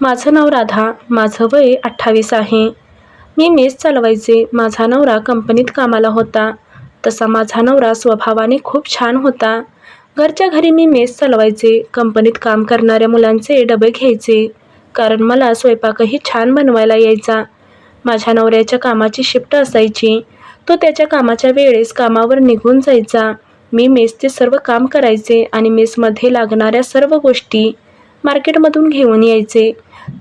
माझं नाव राधा माझं वय अठ्ठावीस आहे. मी मेस चालवायचे. माझा नवरा कंपनीत कामाला होता. तसा माझा नवरा स्वभावाने खूप छान होता. घरच्या घरी मी मेस चालवायचे. कंपनीत काम करणाऱ्या मुलांचे डबे घ्यायचे. कारण मला स्वयंपाकही छान बनवायला यायचा. माझ्या नवऱ्याच्या कामाची शिफ्ट असायची. तो त्याच्या कामाच्या वेळेस कामावर निघून जायचा. मी मेसचे सर्व काम करायचे आणि मेसमध्ये लागणाऱ्या सर्व गोष्टी मार्केटमधून घेऊन यायचे.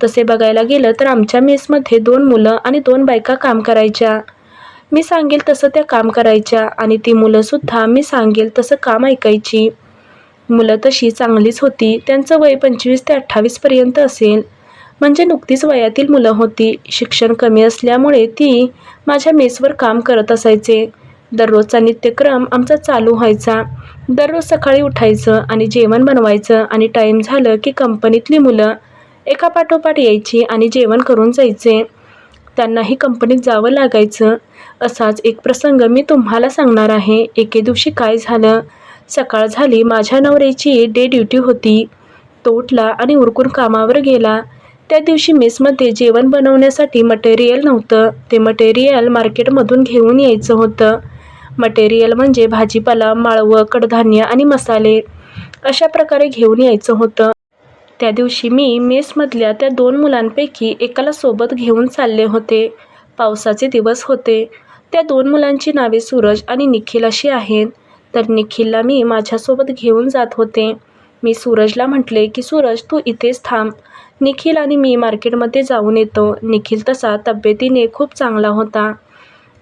तसे बघायला गेलं तर आमच्या मेसमध्ये दोन मुलं आणि दोन बायका काम करायच्या. मी सांगेल तसं त्या काम करायच्या आणि ती मुलंसुद्धा मी सांगेल तसं काम ऐकायची. मुलं तशी चांगलीच होती. त्यांचं वय पंचवीस ते अठ्ठावीसपर्यंत असेल. म्हणजे नुकतीच वयातील मुलं होती. शिक्षण कमी असल्यामुळे ती माझ्या मेसवर काम करत असायचे. दररोजचा नित्यक्रम आमचा चालू व्हायचा. दररोज सकाळी उठायचं आणि जेवण बनवायचं आणि टाईम झालं की कंपनीतली मुलं एका पाठोपाठ यायची आणि जेवण करून जायचे. त्यांनाही कंपनीत जावं लागायचं. असाच एक प्रसंग मी तुम्हाला सांगणार आहे. एके दिवशी काय झालं? सकाळ झाली. माझ्या नवऱ्याची डे ड्युटी होती. तो उठला आणि उरकून कामावर गेला. त्या दिवशी मेसमध्ये जेवण बनवण्यासाठी मटेरियल नव्हतं. ते मटेरियल मार्केटमधून घेऊन यायचं होतं. मटेरियल म्हणजे भाजीपाला माळवं कडधान्य आणि मसाले अशा प्रकारे घेऊन यायचं होतं. त्या दिवशी मी मेसमधल्या त्या दोन मुलांपैकी एकाला सोबत घेऊन चालले होते. पावसाचे दिवस होते. त्या दोन मुलांची नावे सूरज आणि निखिल अशी आहेत. तर निखिलला मी माझ्यासोबत घेऊन जात होते. मी सूरजला म्हटले की सूरज तू इथेच थांब. निखिल आणि मी मार्केटमध्ये जाऊन येतो. निखिल तसा तब्येतीने खूप चांगला होता.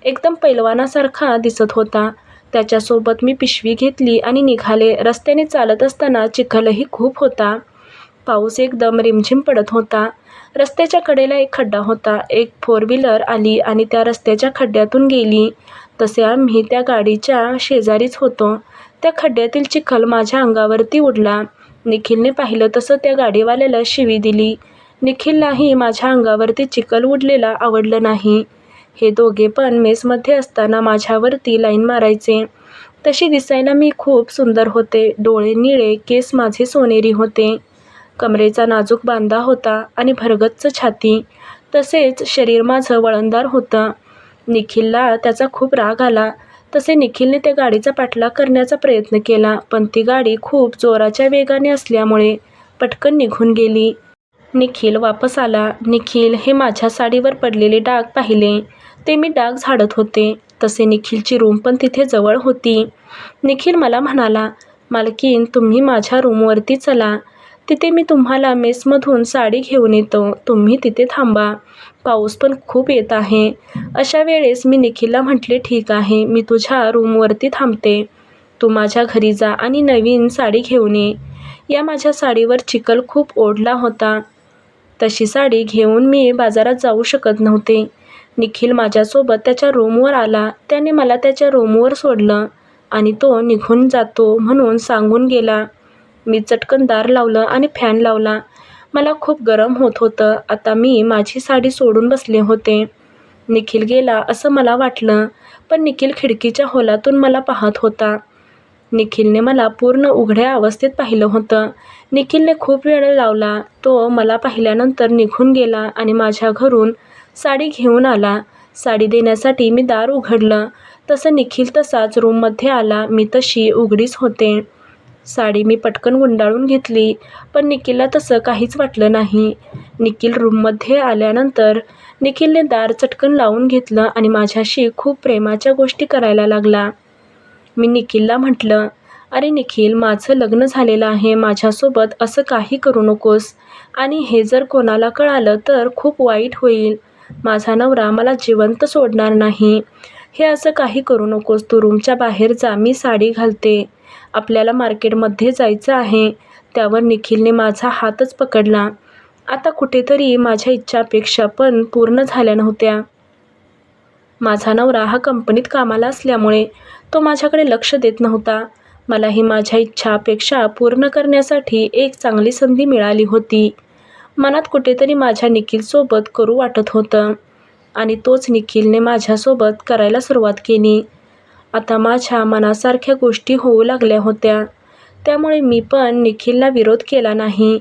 एकदम पैलवानासारखा दिसत होता. त्याच्यासोबत मी पिशवी घेतली आणि निघाले. रस्त्याने चालत असताना चिखलही खूप होता. पाऊस एकदम रिमझिम पडत होता. रस्त्याच्या कडेला एक खड्डा होता. एक फोर व्हीलर आली आणि त्या रस्त्याच्या खड्ड्यातून गेली. तसे आम्ही त्या गाडीच्या शेजारीच होतो. त्या खड्ड्यातील चिखल माझ्या अंगावरती उडला. निखिलने पाहिलं तसं त्या गाडीवाल्याला शिवी दिली. निखिललाही माझ्या अंगावरती चिखल उडलेला आवडलं नाही. हे दोघे पण मेसमध्ये असताना माझ्यावरती लाईन मारायचे. तशी दिसायला मी खूप सुंदर होते. डोळे निळे केस माझे सोनेरी होते. कमरेचा नाजूक बांधा होता आणि भरगच्च छाती. तसेच शरीर माझं वळणदार होतं. निखिलला त्याचा खूप राग आला. तसे निखिलने त्या गाडीचा पाठलाग करण्याचा प्रयत्न केला पण ती गाडी खूप जोराच्या वेगाने असल्यामुळे पटकन निघून गेली. निखिल वापस आला. निखिल हे माझ्या साडीवर पडलेले डाग पाहिले. ते मी डाग झाडत होते. तसे निखिलची रूम पण तिथे जवळ होती. निखिल मला म्हणाला मालकीन तुम्ही माझ्या रूमवरती चला. तिथे मी तुम्हाला मेसमधून साडी घेऊन येतो. तुम्ही तिथे थांबा. पाऊस पण खूप येत आहे. अशा वेळेस मी निखिलला म्हटले ठीक आहे. मी तुझ्या रूमवरती थांबते. तू माझ्या घरी जा आणि नवीन साडी घेऊन ये. या माझ्या साडीवर चिखल खूप ओढला होता. तशी साडी घेऊन मी बाजारात जाऊ शकत नव्हते. निखिल माझ्यासोबत त्याच्या रूमवर आला. त्याने मला त्याच्या रूमवर सोडलं आणि तो निघून जातो म्हणून सांगून गेला. मी चटकन दार लावलं आणि फॅन लावला. मला खूप गरम होत होतं. आता मी माझी साडी सोडून बसले होते. निखिल गेला असं मला वाटलं पण निखिल खिडकीच्या होलातून मला पाहत होता. निखिलने मला पूर्ण उघड्या अवस्थेत पाहिलं होतं. निखिलने खूप वेळ लावला. तो मला पाहिल्यानंतर निघून गेला आणि माझ्या घरून साडी घेऊन आला. साडी देण्यासाठी मी दार उघडलं. तसं निखिल तसाच रूममध्ये आला. मी तशी उघडीच होते. साडी मी पटकन गुंडाळून घेतली पण निखिलला तसं काहीच वाटलं नाही. निखिल रूममध्ये आल्यानंतर निखिलने दार चटकन लावून घेतलं आणि माझ्याशी खूप प्रेमाच्या गोष्टी करायला लागला. मी निखिलला म्हटलं अरे निखिल माझं लग्न झालेलं आहे माझ्यासोबत असं काही करू नकोस. आणि हे जर कोणाला कळालं तर खूप वाईट होईल. माझा नवरा मला जिवंत सोडणार नाही. हे असं काही करू नकोस. तू रूमच्या बाहेर जा मी साडी घालते. आपल्याला मार्केटमध्ये जायचं आहे. त्यावर निखिलने माझा हातच पकडला. आता कुठेतरी माझ्या इच्छा अपेक्षा पण पूर्ण झाल्या नव्हत्या. माझा नवरा हा कंपनीत कामाला असल्यामुळे तो माझ्याकडे लक्ष देत नव्हता. मलाही माझ्या इच्छा अपेक्षा पूर्ण करण्यासाठी एक चांगली संधी मिळाली होती. मनात कुठेतरी माझ्या निखिलसोबत करू वाटत होतं आणि तोच निखिलने माझ्यासोबत करायला सुरुवात केली. आता माझ्या मनासारख्या गोष्टी होऊ लागल्या होत्या. त्यामुळे मी पण निखिलला विरोध केला नाही.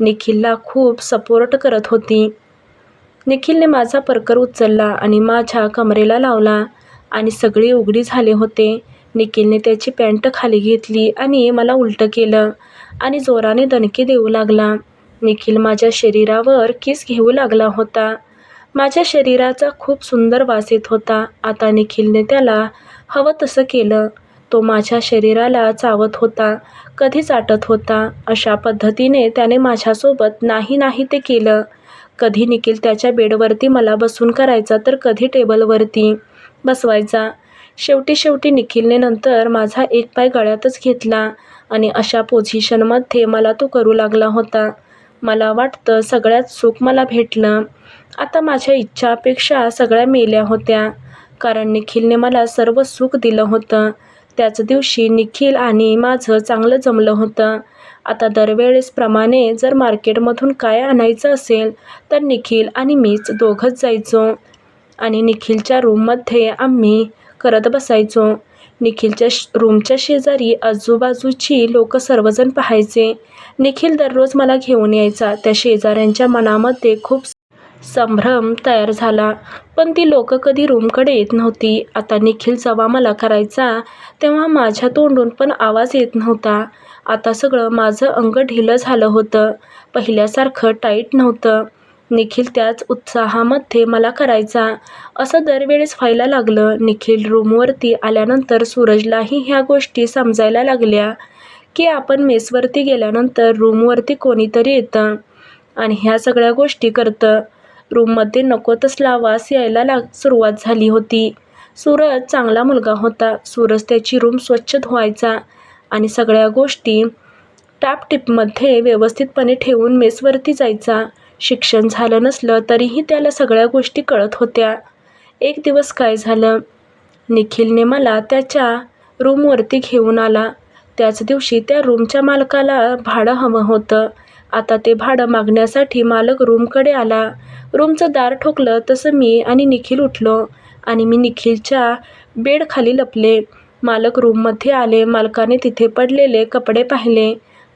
निखिलला खूप सपोर्ट करत होती. निखिलने माझा परकर उचलला आणि माझ्या कमरेला लावला आणि सगळी उघडी झाले होते. निखिलने त्याची पॅन्ट खाली घेतली आणि मला उलटं केलं आणि जोराने दणके देऊ लागला. निखिल माझ्या शरीरावर किस घेऊ लागला होता. माझ्या शरीराचा खूप सुंदर वास येत होता. आता निखिलने त्याला हवं तसं केलं. तो माझ्या शरीराला चावत होता कधी चाटत होता. अशा पद्धतीने त्याने माझ्यासोबत नाही नाही ते केलं. कधी निखिल त्याच्या बेडवरती मला बसून करायचा तर कधी टेबलवरती बसवायचा. शेवटी शेवटी निखिलने नंतर माझा एक पाय गळ्यातच घेतला आणि अशा पोझिशनमध्ये मला तो करू लागला होता. मला वाटतं सगळ्यात सुख मला भेटलं. आता माझ्या इच्छा अपेक्षा सगळ्या मेल्या होत्या. कारण निखिलने मला सर्व सुख दिलं होतं. त्याच दिवशी निखिल आणि माझं चांगलं जमलं होतं. आता दरवेळेसप्रमाणे जर मार्केटमधून काय आणायचं असेल तर निखिल आणि मीच दोघंच जायचो. आणि निखिलच्या रूममध्ये आम्ही करत बसायचो. निखिलच्या रूमच्या शेजारी आजूबाजूची लोक सर्वजण पाहायचे. निखिल दररोज मला घेऊन यायचा. त्या शेजाऱ्यांच्या मनामध्ये खूप संभ्रम तयार झाला. पण ती लोक कधी रूमकडे येत नव्हती. आता निखिल जेव्हा मला करायचा तेव्हा माझ्या तोंडून पण आवाज येत नव्हता. आता सगळं माझं अंग ढिलं झालं होतं. पहिल्यासारखं टाईट नव्हतं. निखिल त्याच उत्साहामध्ये मला करायचा. असं दरवेळेस व्हायला लागलं. निखिल रूमवरती आल्यानंतर सूरजलाही ह्या गोष्टी समजायला लागल्या की आपण मेसवरती गेल्यानंतर रूमवरती कोणीतरी येतं आणि ह्या सगळ्या गोष्टी करतं. रूममध्ये नको तसला वास यायला लाग सुरुवात झाली होती. सूरज चांगला मुलगा होता. सूरज त्याची रूम स्वच्छ धुवायचा. आणि सगळ्या गोष्टी टापटिपमध्ये व्यवस्थितपणे ठेवून मेसवरती जायचा. शिक्षण झालं नसलं तरीही त्याला सगळ्या गोष्टी कळत होत्या. एक दिवस काय झालं? निखिलने मला त्याच्या रूमवरती घेऊन आला. त्याच दिवशी त्या रूमच्या मालकाला भाडं हवं होतं. आता ते भाडं मागण्यासाठी मालक रूमकडे आला. रूमचं दार ठोकलं तसं मी आणि निखिल उठलो आणि मी निखिलच्या बेडखाली लपले. मालक रूममध्ये आले. मालकाने तिथे पडलेले कपडे पाहिले.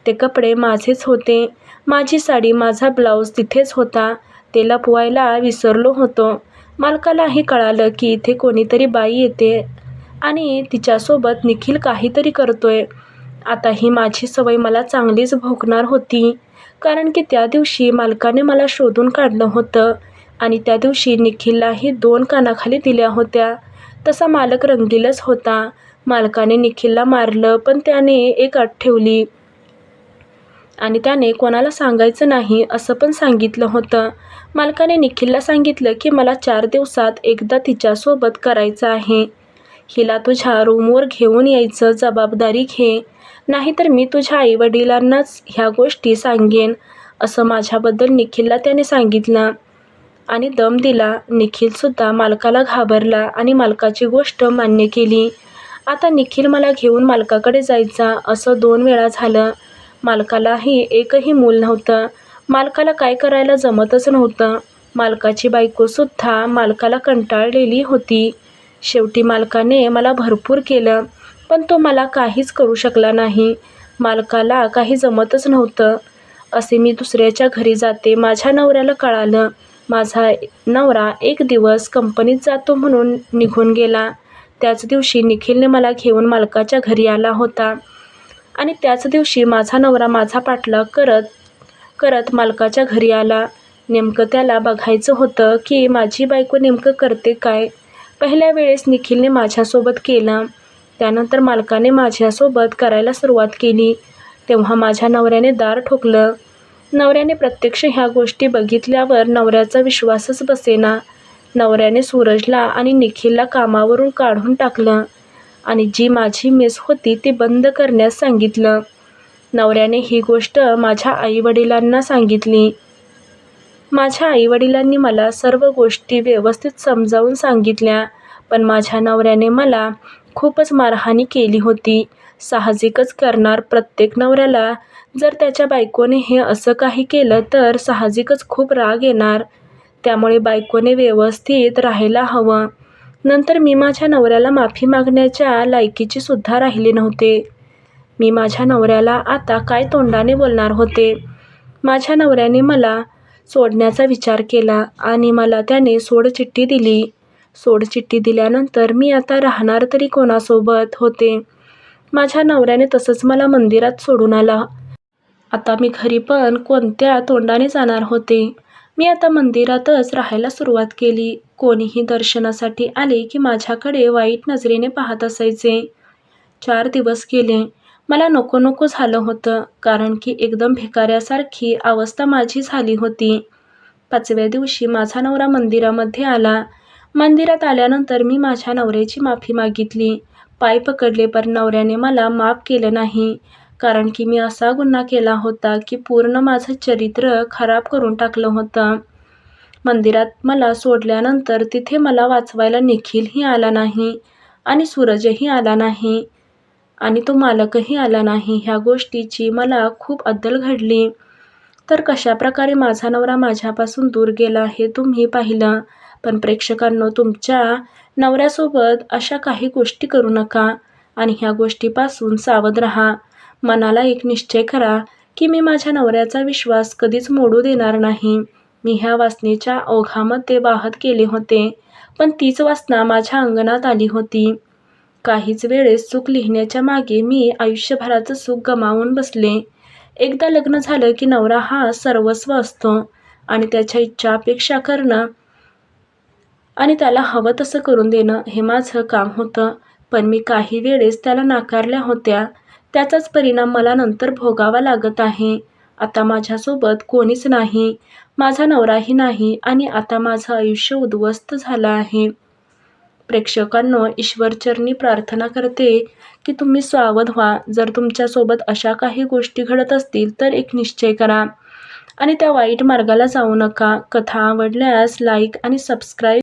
ते कपडे माझेच होते. माझी साडी माझा ब्लाऊज तिथेच होता. ते लपवायला विसरलो होतो. मालकालाही कळालं की इथे कोणीतरी बाई येते आणि तिच्यासोबत निखिल काहीतरी करतोय. आता ही माझी सवय मला चांगलीच भोगणार होती. कारण की त्या दिवशी मालकाने मला शोधून काढलं होतं आणि त्या दिवशी निखिललाही दोन कानाखाली दिल्या होत्या. तसा मालक रंगीलच होता. मालकाने निखिलला मारलं पण त्याने एक अट ठेवली. आणि त्याने कोणाला सांगायचं नाही असं पण सांगितलं होतं. मालकाने निखिलला सांगितलं की मला चार दिवसात एकदा तिच्यासोबत करायचं आहे. हिला तुझ्या रूमवर घेऊन यायचं जबाबदारी घे. नाहीतर मी तुझ्या आईवडिलांनाच ह्या गोष्टी सांगेन असं माझ्याबद्दल निखिलला त्याने सांगितलं. आणि दम दिला. निखिलसुद्धा मालकाला घाबरला आणि मालकाची गोष्ट मान्य केली. आता निखिल मला घेऊन मालकाकडे जायचा. असं दोन वेळा झालं. मालकालाही एकही मूल नव्हतं. मालकाला काय करायला जमतच नव्हतं. मालकाची बायकोसुद्धा मालकाला कंटाळलेली होती. शेवटी मालकाने मला भरपूर केलं. पण तो मला काहीच करू शकला नाही. मालकाला काही जमतच नव्हतं. असे मी दुसऱ्याच्या घरी जाते माझ्या नवऱ्याला कळालं. माझा नवरा एक दिवस कंपनीत जातो म्हणून निघून गेला. त्याच दिवशी निखिलने मला घेऊन मालकाच्या घरी आला होता. आणि त्याच दिवशी माझा नवरा माझा पाठलाग करत करत मालकाच्या घरी आला. नेमकं त्याला बघायचं होतं की माझी बायको नेमकं करते काय? पहिल्या वेळेस निखिलने माझ्यासोबत केलं. त्यानंतर मालकाने माझ्यासोबत करायला सुरुवात केली. तेव्हा माझ्या नवऱ्याने दार ठोकलं. नवऱ्याने प्रत्यक्ष ह्या गोष्टी बघितल्यावर नवऱ्याचा विश्वासच बसेना. नवऱ्याने सूरजला आणि निखिलला कामावरून काढून टाकलं आणि जी माझी मेस होती ती बंद करण्यास सांगितलं. नवऱ्याने ही गोष्ट माझ्या आईवडिलांना सांगितली. माझ्या आईवडिलांनी मला सर्व गोष्टी व्यवस्थित समजावून सांगितल्या पण माझ्या नवऱ्याने मला खूपच मारहाणी केली होती. साहजिकच करणार प्रत्येक नवऱ्याला. जर त्याच्या बायकोने हे असं काही केलं तर साहजिकच खूप राग येणार. त्यामुळे बायकोने व्यवस्थित राहायला हवं. नंतर मी माझ्या नवऱ्याला माफी मागण्याच्या लायकीची सुद्धा राहिले नव्हते. मी माझ्या नवऱ्याला आता काय तोंडाने बोलणार होते? माझ्या नवऱ्याने मला सोडण्याचा विचार केला आणि मला त्याने सोडचिठ्ठी दिली. सोडचिठ्ठी दिल्यानंतर मी आता राहणार तरी कोणासोबत होते. माझ्या नवऱ्याने तसंच मला मंदिरात सोडून आला. आता मी घरी पण कोणत्या तोंडाने जाणार होते? मी आता मंदिरातच राहायला सुरुवात केली. कोणीही दर्शनासाठी आले की माझ्याकडे वाईट नजरेने पाहत असायचे. चार दिवस गेले. मला नको नको झालं होतं कारण की एकदम भिकाऱ्यासारखी अवस्था माझी झाली होती. पाचव्या दिवशी माझा नवरा मंदिरामध्ये आला. मंदिरात आल्यानंतर मी माझ्या नवऱ्याची माफी मागितली. पाय पकडले पण नवऱ्याने मला माफ केलं नाही. कारण की मी असा गुन्हा केला होता की पूर्ण माझं चरित्र खराब करून टाकलं होतं. मंदिरात मला सोडल्यानंतर तिथे मला वाचवायला निखिलही आला नाही आणि सूरजही आला नाही. आणि तो मालकही आला नाही. ह्या गोष्टीची मला खूप अद्दल घडली. तर कशाप्रकारे माझा नवरा माझ्यापासून दूर गेला हे तुम्ही पाहिलं. पण प्रेक्षकांनो तुमच्या नवऱ्यासोबत अशा काही गोष्टी करू नका आणि ह्या गोष्टीपासून सावध राहा. मनाला एक निश्चय करा की मी माझ्या नवऱ्याचा विश्वास कधीच मोडू देणार नाही. मी ह्या वासनेच्या ओघामध्ये वाहत गेले होते पण तीच वासना माझ्या अंगणात आली होती. काहीच वेळेस सुख लिहिण्याच्या मागे मी आयुष्यभराचं सुख गमावून बसले. एकदा लग्न झालं की नवरा हा सर्वस्व असतो आणि त्याच्या इच्छा अपेक्षा करणं आणि त्याला हवं तसं करून देणं हे माझं काम होतं. पण मी काही वेळेस त्याला नाकारल्या होत्या. त्याचाच परिणाम मला नंतर भोगावा लागत आहे. आता माझ्यासोबत कोणीच नाही. माझा नवराही नाही आणि आता माझं आयुष्य उद्ध्वस्त झालं आहे. प्रेक्षकांनो ईश्वरचरणी प्रार्थना करते की तुम्ही सावध व्हा. जर तुमच्यासोबत अशा काही गोष्टी घडत असतील तर एक निश्चय करा. आणि त्या वाईट मार्गाला जाऊ नका. कथा आवडल्यास लाईक आणि सबस्क्राईब